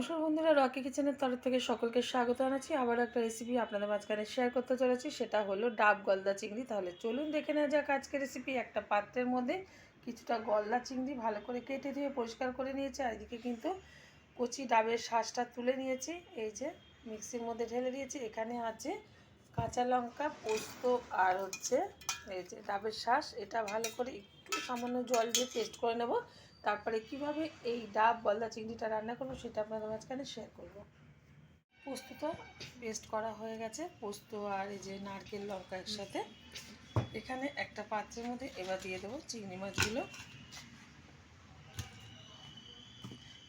নমস্কার বন্ধুরা, রকি কিচেনের তরফ থেকে সকলকে স্বাগত জানাচ্ছি। আবার একটা রেসিপি আপনাদের মাঝখানে শেয়ার করতে চলেছি, সেটা হলো ডাব গলদা চিংড়ি। তাহলে চলুন দেখে নেওয়া যাক আজকে রেসিপি একটা পাত্রের মধ্যে কিছুটা গলদা চিংড়ি ভালো করে কেটে দিয়ে পরিষ্কার করে নিয়েছি, আর এদিকে কিন্তু কচি ডাবের শ্বাসটা তুলে নিয়েছি। এই যে মিক্সির মধ্যে ঢেলে দিয়েছি। এখানে আছে কাঁচা লঙ্কা, পোস্ত আর হচ্ছে এই যে ডাবের শ্বাস এটা ভালো করে একটু সামান্য জল দিয়ে পেস্ট করে নেব। তারপরে কীভাবে এই ডাব গলদা চিংড়িটা রান্না করব সেটা আপনাদের মাঝখানে শেয়ার করব। পোস্তটা পেস্ট করা হয়ে গেছে, পোস্ত আর এই যে নারকেল, লঙ্কা একসাথে। এখানে একটা পাত্রের মধ্যে এবার দিয়ে দেবো চিংড়ি মাছগুলো।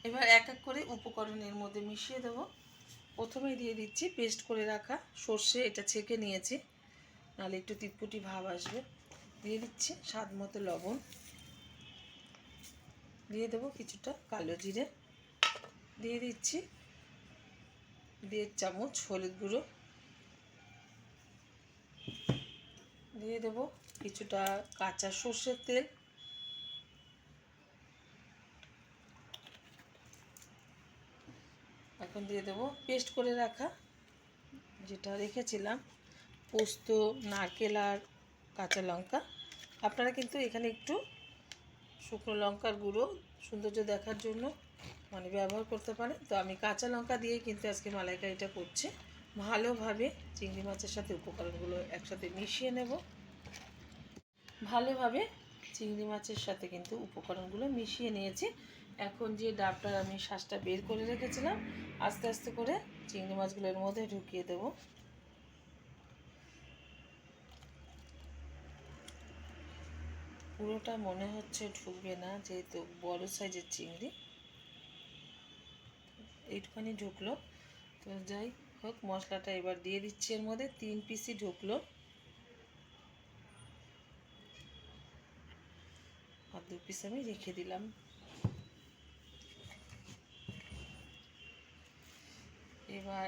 এবার এক এক করে উপকরণের মধ্যে মিশিয়ে দেব। প্রথমেই দিয়ে দিচ্ছি পেস্ট করে রাখা। সর্ষে এটা ছেঁকে নিয়েছি, নাহলে একটু তিতকুটি ভাব আসবে। দিয়ে দিচ্ছি স্বাদ মতো লবণ। দিয়ে দেবো কিছুটা কালো জিরে। দিয়ে দিচ্ছি দেড় চামচ হলুদ গুঁড়ো। দিয়ে দেবো কিছুটা কাঁচা সর্ষের তেল। এখন দিয়ে দেবো। পেস্ট করে রাখা যেটা রেখেছিলাম, পোস্ত, নারকেল আর কাঁচা লঙ্কা। আপনারা কিন্তু এখানে একটু শুকনো লঙ্কার গুঁড়ো সৌন্দর্য দেখার জন্য মানে ব্যবহার করতে পারেন। তো আমি কাঁচা লঙ্কা দিয়ে কিন্তু আজকে মালাইকারিটা করছি। ভালোভাবে চিংড়ি মাছের সাথে উপকরণগুলো একসাথে মিশিয়ে নেব। ভালোভাবে চিংড়ি মাছের সাথে কিন্তু উপকরণগুলো মিশিয়ে নিয়েছি। এখন যে ডাবটার আমি শ্বাসটা বের করে রেখেছিলাম, আস্তে আস্তে করে চিংড়ি মাছগুলোর মধ্যে ঢুকিয়ে দেবো। পুরোটা মনে হচ্ছে ঢুকবে না, যেহেতু বড় সাইজের চিংড়ি। এইটুখানি ঢুকলো। তো যাই হোক, মশলাটা এবার দিয়ে দিচ্ছি এর মধ্যে। তিন পিসই ঢুকলো। আর দু পিস আমি রেখে দিলাম। এবার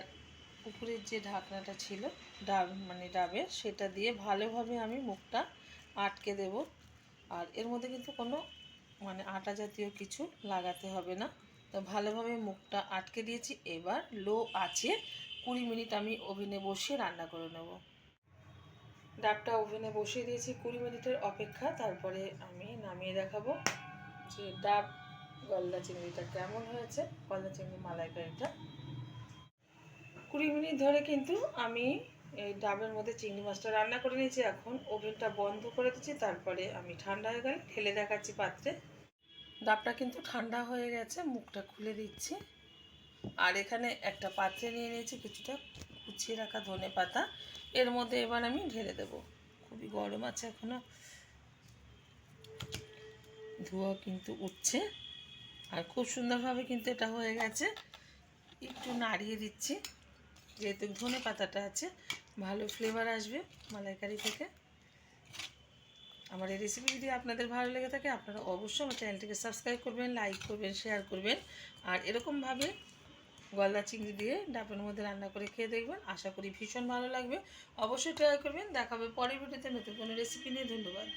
উপরের যে ঢাকনাটা ছিল, ডাব মানে ডাবের সেটা দিয়ে ভালোভাবে আমি মুখটা আটকে দেবো। আর এর মধ্যে কিন্তু কোনো মানে আটা জাতীয় কিছু লাগাতে হবে না। তো ভালোভাবে মুখটা আটকে দিয়েছি। এবার লো আছে কুড়ি মিনিট আমি ওভেনে বসিয়ে রান্না করে নেব। ডাবটা ওভেনে বসিয়ে দিয়েছি কুড়ি মিনিটের অপেক্ষা। তারপরে আমি নামিয়ে দেখাবো যে ডাব গলদা চিংড়িটা কেমন হয়েছে, গলদা চিংড়ি মালাইকারিটা। কুড়ি মিনিট ধরে কিন্তু আমি এই ডাবের মধ্যে চিংড়ি মাছটা রান্না করে নিয়েছি। এখন ওভেনটা বন্ধ করে দিচ্ছি, তারপরে আমি ঠান্ডা হয়ে গেলে ঢেলে দেখাচ্ছি পাত্রে। ডাবটা কিন্তু ঠান্ডা হয়ে গেছে, মুখটা খুলে দিচ্ছি। আর এখানে একটা পাত্রে নিয়ে নিয়েছি কিছুটা কুচিয়ে রাখা ধনে পাতা। এর মধ্যে এবার আমি ঢেলে দেব। খুবই গরম আছে এখনও। ধোয়া কিন্তু উঠছে। আর খুব সুন্দরভাবে কিন্তু এটা হয়ে গেছে। একটু নাড়িয়ে দিচ্ছি। যেহেতু ধনে পাতাটা আছে, ভালো ফ্লেভার আসবে মালাইকারি থেকে। আমার এই রেসিপি যদি আপনাদের ভালো লেগে থাকে, আপনারা অবশ্যই আমার চ্যানেলটিকে সাবস্ক্রাইব করবেন লাইক করবেন শেয়ার করবেন। আর এরকমভাবে গলদা চিংড়ি দিয়ে ডাবের মধ্যে রান্না করে খেয়ে দেখবেন। আশা করি ভীষণ ভালো লাগবে। অবশ্যই ট্রাই করবেন। দেখাবে পরের ভিডিওতে নতুন কোনো রেসিপি নিয়ে। ধন্যবাদ।